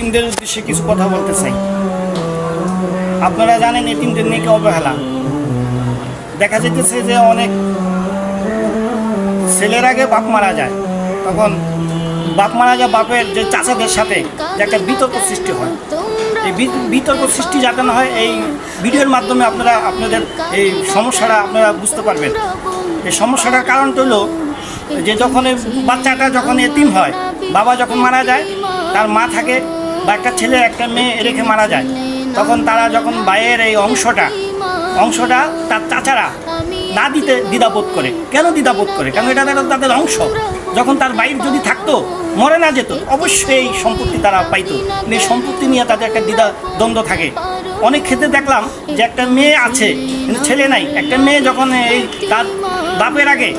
এতিমদের উদ্দেশ্যে কিছু কথা বলতে চাই। আপনারা জানেন এতিমদের নিয়ে অবহেলা। দেখা যেতেছে যে অনেক ছেলের আগে বাপ মারা যায়। তখন বাপ মারা যায় বাপের যে চাচাদের সাথে একটা বিতর্ক সৃষ্টি হয়। এই বিতর্ক সৃষ্টি যাতে না হয় এই ভিডিওর মাধ্যমে আপনারা আপনাদের এই সমস্যাটা আপনারা বুঝতে পারবেন। এই সমস্যাটার কারণটা হলো যে যখন বাচ্চাটা যখন এতিম হয়, বাবা যখন মারা যায়, তার মা থাকে বা একটা ছেলে, একটা মেয়ে রেখে মারা যায়, তখন তারা যখন বাইয়ের এই অংশটা অংশটা তার চাচারা না দিতে দ্বিধাবোধ করে। কেন দ্বিধাবোধ করে? কারণ এটা তাদের- তাদের অংশ? যখন তার বাইর যদি থাকতো, মরে না যেত, অবশ্যই এই সম্পত্তি তারা পাইতো। এই সম্পত্তি নিয়ে তাদের একটা দ্বিধা, দ্বন্দ্ব থাকে। অনেক ক্ষেত্রে দেখলাম যে একটা মেয়ে আছে, কিন্তু ছেলে নাই। একটা মেয়ে যখন এই তার বাপের আগে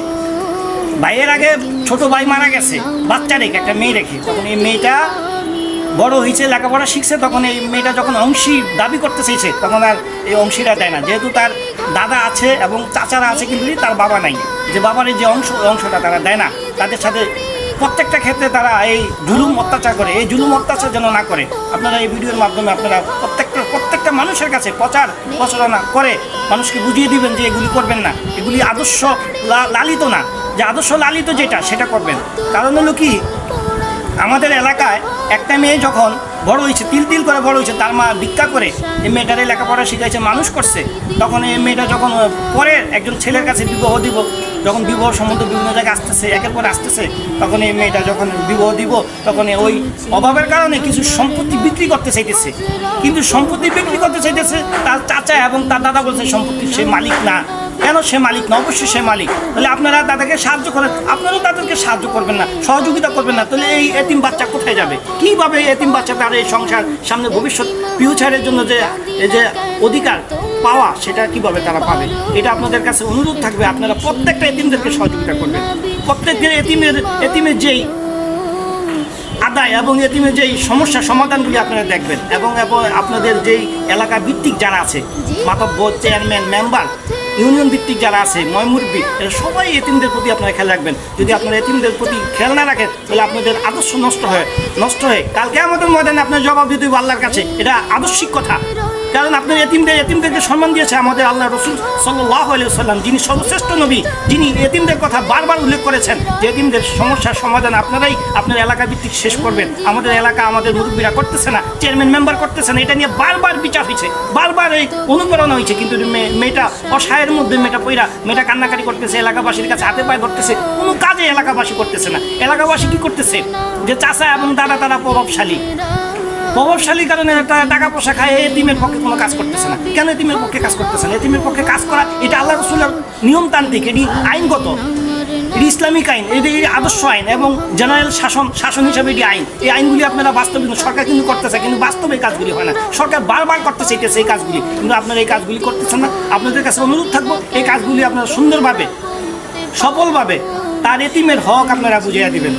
ভাইয়ের আগে ছোট ভাই মারা গেছে, বাচ্চা রেখে, একটা মেয়ে রেখে, তখন এই মেয়েটা বড় হয়েছে, লেখাপড়া শিখছে, তখন এই মেয়েটা যখন অংশী দাবি করতে চাইছে, তখন আর এই অংশীরা দেয় না। যেহেতু তার দাদা আছে এবং চাচারা আছে, কিন্তু তার বাবা নাই। যে বাবার এই যে অংশ, অংশটা তারা দেয় না। তাদের সাথে প্রত্যেকটা ক্ষেত্রে তারা এই জুলুম অত্যাচার করে। এই জুলুম অত্যাচার যেন না করে। আপনারা এই ভিডিওর মাধ্যমে আপনারা প্রত্যেকটা প্রত্যেকটা মানুষের কাছে প্রচার, প্রচারণা করে মানুষকে বুঝিয়ে দিবেন যে এগুলি করবেন না। এগুলি আদর্শ লালিত না। যে আদর্শ লালিত যেটা, সেটা করবেন। কারণ হলো কি? আমাদের এলাকায় একটা মেয়ে যখন বড় হয়েছে, তিল তিল করে বড় হয়েছে, তার মা ভিক্ষা করে এই মেয়েটারে লেখাপড়া শিখাইছে, মানুষ করছে। তখন এই মেয়েটা যখন পরে একজন ছেলের কাছে বিবাহ দিব, যখন বিবাহ সম্বন্ধে বিভিন্ন জায়গায় আসতেছে, একের পর আসতেছে, তখন এই মেয়েটা যখন বিবাহ দিব, তখন ওই অভাবের কারণে কিছু সম্পত্তি বিক্রি করতে চাইতেছে। কিন্তু সম্পত্তি বিক্রি করতে চাইতেছে, তার চাচা এবং তার দাদা বলছে, সম্পত্তির সে মালিক না। কেন সে মালিক না? অবশ্যই সে মালিক। তাহলে আপনারা তাদেরকে সাহায্য করেন। আপনারাও তাদেরকে সাহায্য করবেন না, সহযোগিতা করবেন না। তাহলে এই এতিম বাচ্চা কোথায় যাবে? কীভাবে এতিম বাচ্চা তার এই সংসার সামনে ভবিষ্যৎ ফিউচারের জন্য যে, এই যে অধিকার, পাওয়া, সেটা কীভাবে তারা পাবে? এটা আপনাদের কাছে অনুরোধ থাকবে। আপনারা প্রত্যেকটা এতিমদেরকে সহযোগিতা করবেন। প্রত্যেকের এতিমের এতিমের যেই আদায় এবং এতিমের যেই সমস্যা সমাধানগুলি আপনারা দেখবেন এবং আপনাদের যেই এলাকা ভিত্তিক যারা আছে মাতব্য চেয়ারম্যান মেম্বার ইউনিয়ন ভিত্তিক যারা আছে ময়মুরবি এরা সবাই এতিমদের প্রতি আপনারা খেয়াল রাখবেন। যদি আপনারা এতিমদের প্রতি খেয়াল না রাখেন, তাহলে আপনাদের আদর্শ নষ্ট হয়। নষ্ট হয় কালকে আমাদের ময়দানে আপনার জবাব দিতে আল্লাহর কাছে। এটা আদর্শিক কথা। কারণ আপনার এতিমদের এতিমদেরকে সম্মান দিয়েছে আমাদের আল্লাহ রসুল সাল্লাহ সাল্লাম যিনি সর্বশ্রেষ্ঠ নবী, যিনি এতিমদের কথা বারবার উল্লেখ করেছেন যে এতিমদের সমস্যার সমাধান আপনারাই আপনার এলাকা ভিত্তিক শেষ করবেন। আমাদের এলাকা আমাদের মুরব্বীরা করতেছে না, চেয়ারম্যান, মেম্বার করতেছে না, এটা নিয়ে বারবার বিচার হয়েছে, বারবার এই অনুপ্রেরণা হয়েছে। কিন্তু মেয়েটা অসহায়ের মধ্যে, মেয়েটা পইরা, মেয়েটা কান্নাকাটি করতেছে, এলাকাবাসীর কাছে হাতে পায়ে ধরতেছে, কোনো কাজে এলাকাবাসী করতেছে না। এলাকাবাসী কি করতেছে? যে চাচা এবং দাদা তারা প্রভাবশালী। প্রভাবশালী কারণে টাকা পয়সা খায় এতিমের পক্ষে কোনো কাজ করতেছে না। কেন এতিমের পক্ষে কাজ করতেছে না? এতিমের পক্ষে কাজ করা, এটা আল্লাহ রসুলের নিয়মতান্ত্রিক, এটি আইনগত। এটি ইসলামিক আইন, এটি আদর্শ আইন এবং জেনারেল শাসন শাসন হিসাবে এটি আইন। এই আইনগুলি আপনারা বাস্তবে সরকার কিন্তু করতেছে, কিন্তু বাস্তবে এই কাজগুলি হয় না। সরকার বারবার করতে চাইতেছে এই কাজগুলি। কিন্তু আপনারা এই কাজগুলি করতেছেন না। আপনাদের কাছে অনুরোধ থাকব, এই কাজগুলি আপনারা সুন্দরভাবে, সফলভাবে তার এতিমের হক আপনারা বুঝিয়ে দিবেন।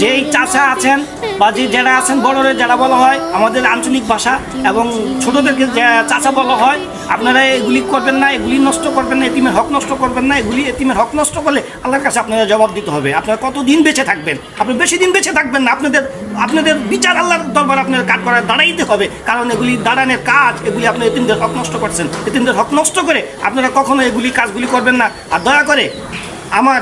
যে এই চাচা আছেন বা যে যারা আছেন, বড়রে যারা বলা হয়, আমাদের আঞ্চলিক ভাষা এবং ছোটদেরকে চাচা বলা হয়, আপনারা এগুলি করবেন না, এগুলি নষ্ট করবেন না, এতিমের হক নষ্ট করবেন না, এগুলি এতিমের হক নষ্ট করলে আল্লাহর কাছে আপনারা জবাব দিতে হবে। আপনারা কতদিন বেঁচে থাকবেন? আপনি বেশি দিন বেঁচে থাকবেন না, আপনাদের আপনাদের বিচার আল্লাহর দরবার আপনাদের কাজ করার দাঁড়াইতে হবে। কারণ এগুলি দাঁড়ানোর কাজ, এগুলি আপনি এতিমদের হক নষ্ট করছেন। এতিমদের হক নষ্ট করে আপনারা কখনো এগুলি কাজগুলি করবেন না। আর দয়া করে আমার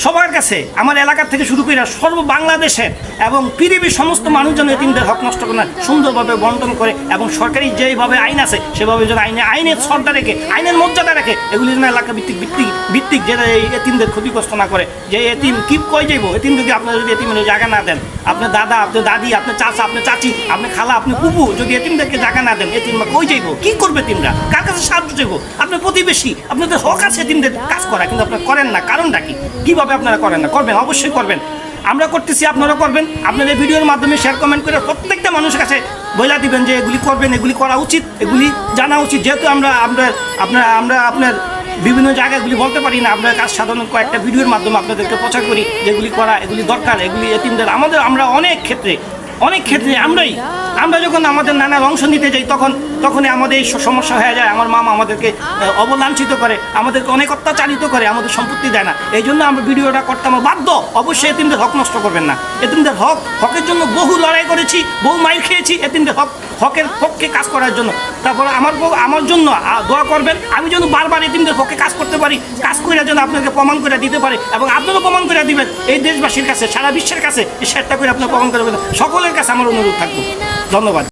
সবার কাছে, আমার এলাকা থেকে শুরু করে সর্ব বাংলাদেশের এবং পৃথিবীর সমস্ত মানুষ যেন এতিমদের হক নষ্ট করে সুন্দরভাবে বন্টন করে এবং সরকারি যেভাবে আইন আছে, সেভাবে যেন আইনে আইনের শ্রদ্ধা রেখে, আইনের মর্যাদা রেখে এগুলি যেন এলাকা ভিত্তিক ভিত্তিক ভিত্তিক যেটা এই এতিমদের ক্ষতিগ্রস্ত না করে। যে এতিম কি কই যাইব? এতিম যদি আপনার যদি এতিমের জায়গা না দেন, আপনার দাদা, আপনার দাদি, আপনার চাচা, আপনার চাচি, আপনার খালা আপনি পুপু যদি এতিমদেরকে জায়গা না দেন, এতিম কই যাইব? কি করবে তিনরা কার কাছে সাহায্য চাইব? আপনার প্রতিবেশী, আপনাদের হক আছে এতিমদের কাজ করা, কিন্তু আপনারা করেন না। কারণটা কি? কীভাবে আপনারা করেন না। করবেন, অবশ্যই করবেন। আমরা করতেছি আপনারা করবেন। আপনাদের ভিডিওর মাধ্যমে শেয়ার কমেন্ট করে প্রত্যেকটা মানুষের কাছে বলে দিবেন যে এগুলি করবেন, এগুলি করা উচিত, এগুলি জানা উচিত। যেহেতু আমরা আমরা, আপনার আমরা আপনার বিভিন্ন জায়গাগুলি বলতে পারি না, আমরা কাজ সাধারণ কয়েকটা ভিডিওর মাধ্যমে আপনাদেরকে প্রচার করি, যেগুলি করা, এগুলি দরকার, এগুলি এতিমদের। আমাদের, আমরা অনেক ক্ষেত্রে অনেক ক্ষেত্রে আমরাই, আমরা যখন আমাদের নানার অংশ নিতে যাই, তখন, তখনই আমাদের এই সমস্যা হয়ে যায়। আমার মামা আমাদেরকে অবলাঞ্ছিত করে, আমাদেরকে অনেক অত্যাচারিত করে, আমাদের সম্পত্তি দেয় না। এই জন্য আমরা ভিডিওটা করতে আমার বাধ্য। অবশ্যই এতিমদের হক নষ্ট করবেন না। এতিমদের হক, হকের জন্য বহু লড়াই করেছি, বহু মাইল খেয়েছি, এতিমদের হক হকের পক্ষে কাজ করার জন্য। তারপর আমার আমার জন্য দোয়া করবেন। আমি যেন বারবার এতিমদের পক্ষে কাজ করতে পারি, কাজ করে যেন আপনাকে প্রমাণ করে দিতে পারে এবং আপনারও প্রমাণ করে দিবেন। এই দেশবাসীর কাছে, সারা বিশ্বের কাছে এই শেয়ারটা করে আপনার প্রমাণ করে সকলের কাছে আমার অনুরোধ থাকব। ধন্যবাদ।